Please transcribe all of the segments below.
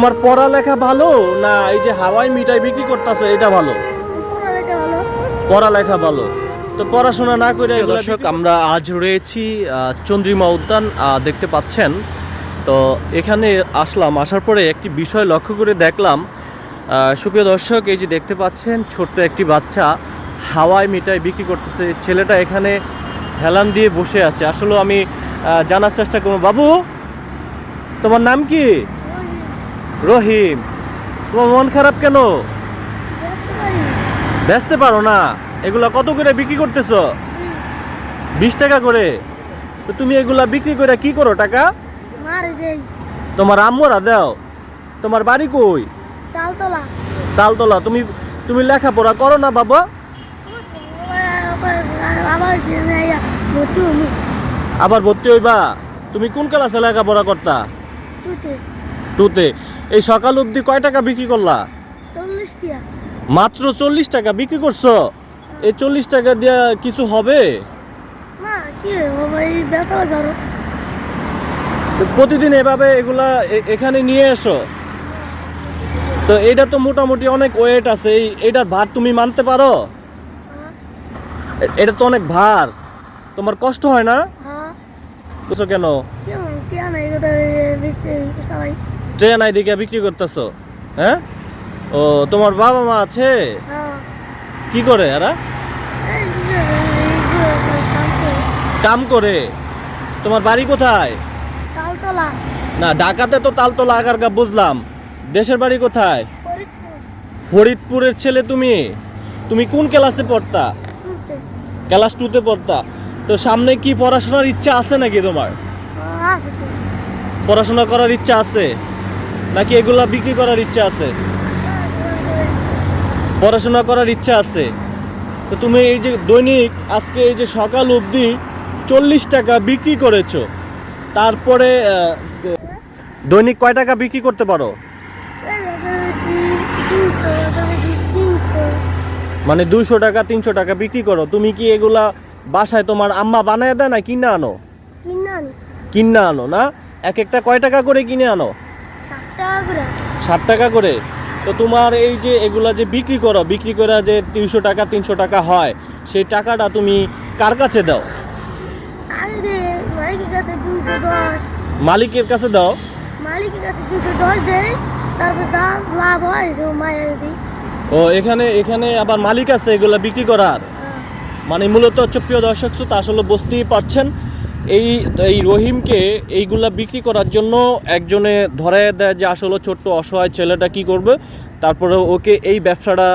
তোমার পড়ালেখা ভালো না এই যে হাওয়াই মিঠাই বিক্রি করতেছো এটা ভালো? পড়ালেখা ভালো। ভালো। তো পড়াশোনা না করে দর্শক আমরা আজ রয়েছি চন্দ্রিমা উদ্যান দেখতে পাচ্ছেন। তো এখানে আসলাম আসার পরে একটি বিষয় লক্ষ্য করে দেখলাম। সুপ্রিয় দর্শক এই যে দেখতে পাচ্ছেন ছোট্ট একটি বাচ্চা হাওয়াই মিঠাই বিক্রি করতেছে। ছেলেটা এখানে হেলান দিয়ে বসে আছে। আসলে আমি জানার চেষ্টা করব। বাবু তোমার নাম কি? রহিম তোমার মন খারাপ কেন? বেচতে পারো না। এগুলা কত করে বিক্রি করতেছ? বিশ টাকা করে। তো তুমি এগুলা বিক্রি করে কি করো টাকা? তোমার আম্মরা দাও। তোমার বাড়ি কই? তালতলা। তালতলা। তুমি তুমি লেখাপড়া করো না বাবা? আবার ভর্তি হইবা? তুমি কোন ক্লাসে লেখাপড়া করতা? টুতে এই সকাল অবধি কয় টাকা বিক্রি করলা? মাত্র চল্লিশ টাকা বিক্রি করছ? এই চল্লিশ টাকা দিয়া কিছু হবে? প্রতিদিন এভাবে এগুলা এখানে নিয়ে এসো। তো এটা তো মোটামুটি অনেক ওয়েট আছে। এই এটার ভার তুমি মানতে পারো? এটা তো অনেক ভার। তোমার কষ্ট হয় না? হ্যাঁ। বুঝছ কেন? ট্রেন আই দিকে বিক্রি করতেছো হ্যাঁ? ও তোমার বাবা মা আছে? কি করে এরা? কাম করে। তোমার বাড়ি কোথায়? তালতলা। না ঢাকাতে তো তালতলা আগারগা বুঝলাম। দেশের বাড়ি কোথায়? ফরিদপুরের ছেলে তুমি? তুমি কোন ক্লাসে পড়তা? ক্লাস টুতে পড়তা। তো সামনে কি পড়াশোনার ইচ্ছা আছে নাকি তোমার? পড়াশোনা করার ইচ্ছা আছে? নাকি এগুলা বিক্রি করার ইচ্ছা আছে? পড়াশোনা করার ইচ্ছা আছে। তো তুমি এই যে দৈনিক আজকে এই যে সকাল অবধি চল্লিশ টাকা বিক্রি করেছ। তারপরে দৈনিক কয় টাকা বিক্রি করতে পারো? মানে দুইশো টাকা তিনশো টাকা বিক্রি করো। তুমি কি এগুলা বাসায় তোমার আম্মা বানায় দেয় না কিনে আনো? কিনা কিনে আনো না? এক একটা কয় টাকা করে কিনে আনো? টাকা করে। ষাট টাকা করে? তো তোমার এই যে এগুলা যে বিক্রি করো বিক্রি করে যে তিনশো টাকা তিনশো টাকা হয় সেই টাকাটা তুমি কার কাছে দাও? মালিকের কাছে দুশো দশ। মালিকের কাছে দাও। মালিকের কাছে দুশো দশ দেয় তারপর লাভ হয় সে মায়ের দিই। ও এখানে এখানে আবার মালিক আছে এগুলা বিক্রি করার? মানে মূলত হচ্ছে প্রিয় দর্শক শ্রোতা আসলে বুঝতেই পারছেন এই এই রহিমকে এইগুলা বিক্রি করার জন্য একজনে ধরে দেয় যে, আসলে ছোট্ট অসহায় ছেলেটা কি করবে? তারপরে ওকে এই ব্যবসাটা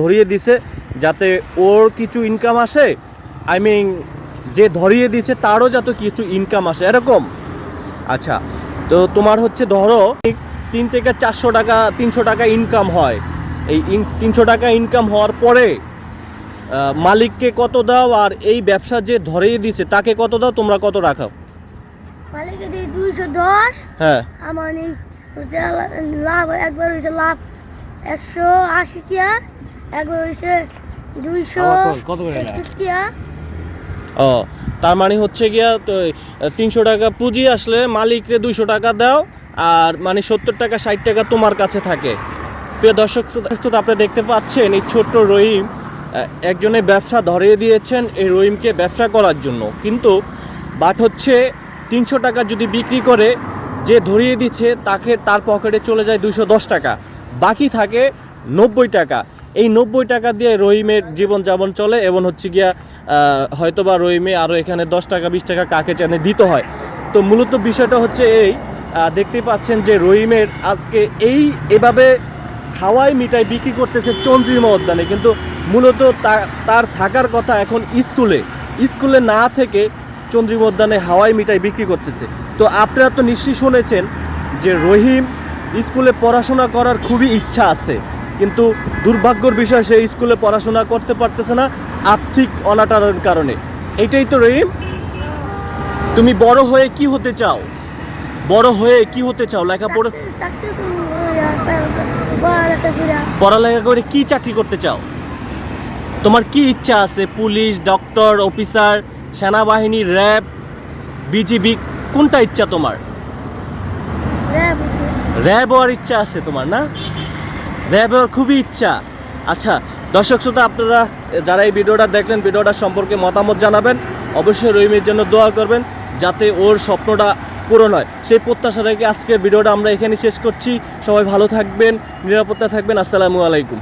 ধরিয়ে দিছে যাতে ওর কিছু ইনকাম আসে। আই মিন যে ধরিয়ে দিছে তারও যাতে কিছু ইনকাম আসে। এরকম। আচ্ছা তো তোমার হচ্ছে ধরো, তিন থেকে চারশো টাকা, তিনশো টাকা ইনকাম হয়। এই তিনশো টাকা ইনকাম হওয়ার পরে মালিককে কত দাও আর এই ব্যবসা যে ধরেই দিছে তাকে কত দাও তোমরা কত রাখো মালিকের দিই দুশো দশ। হ্যাঁ। আমার এই লাভ একবার হয়েছে লাভ একশো আশি টিয়া একবার হয়েছে দুইশো কত করে টিয়া। ও তার মানে হচ্ছে গিয়া তো তিনশো টাকা পুঁজি আসলে মালিকরে দুইশো টাকা দাও আর মানে সত্তর টাকা ষাট টাকা তোমার কাছে থাকে। প্রিয় দর্শক শ্রোতা, আপনি দেখতে পাচ্ছেন এই ছোট্ট রহিম একজনে ব্যবসা ধরিয়ে দিয়েছেন এই রহিমকে ব্যবসা করার জন্য। কিন্তু বাট হচ্ছে তিনশো টাকা যদি বিক্রি করে যে ধরিয়ে দিচ্ছে, তাকে তার পকেটে চলে যায় দুশো দশ টাকা। বাকি থাকে নব্বই টাকা। এই নব্বই টাকা দিয়ে রহিমের জীবনযাপন চলে এবং হচ্ছে গিয়া হয়তোবা রহিমে আরও এখানে দশ টাকা, বিশ টাকা কাকে চানে দিতে হয়। তো মূলত বিষয়টা হচ্ছে এই দেখতে পাচ্ছেন যে রহিমের আজকে এই এভাবে হাওয়াই মিঠাই বিক্রি করতেছে চন্দ্রিমা উদ্যানে কিন্তু মূলত তার থাকার কথা এখন স্কুলে। স্কুলে না থেকে চন্দ্রিমা উদ্যানে হাওয়াই মিঠাই বিক্রি করতেছে। তো আপনারা তো নিশ্চয়ই শুনেছেন যে রহিম স্কুলে পড়াশোনা করার খুবই ইচ্ছা আছে। কিন্তু দুর্ভাগ্যর বিষয়, সে স্কুলে পড়াশোনা করতে পারতেছে না আর্থিক অনাটনের কারণে। এটাই তো রহিম। তুমি বড় হয়ে কি হতে চাও? বড় হয়ে কি হতে চাও? লেখাপড়া পড়ালেখা করে কি চাকরি করতে চাও? তোমার কি ইচ্ছা আছে? পুলিশ, ডক্টর, অফিসার, সেনাবাহিনী, র্যাব, বিজিবি, কোনটা ইচ্ছা তোমার? র্যাব হওয়ার ইচ্ছা আছে তোমার, না? র্যাব হওয়ার খুবই ইচ্ছা। আচ্ছা দর্শক শ্রোতা, আপনারা যারা এই ভিডিওটা দেখলেন, ভিডিওটা সম্পর্কে মতামত জানাবেন। অবশ্যই রহিমের জন্য দোয়া করবেন, যাতে ওর স্বপ্নটা পূরণ হয় সেই প্রত্যাশা রেখে আজকের ভিডিওটা আমরা এখানে শেষ করছি। সবাই ভালো থাকবেন নিরাপত্তা থাকবেন। আসসালামু আলাইকুম।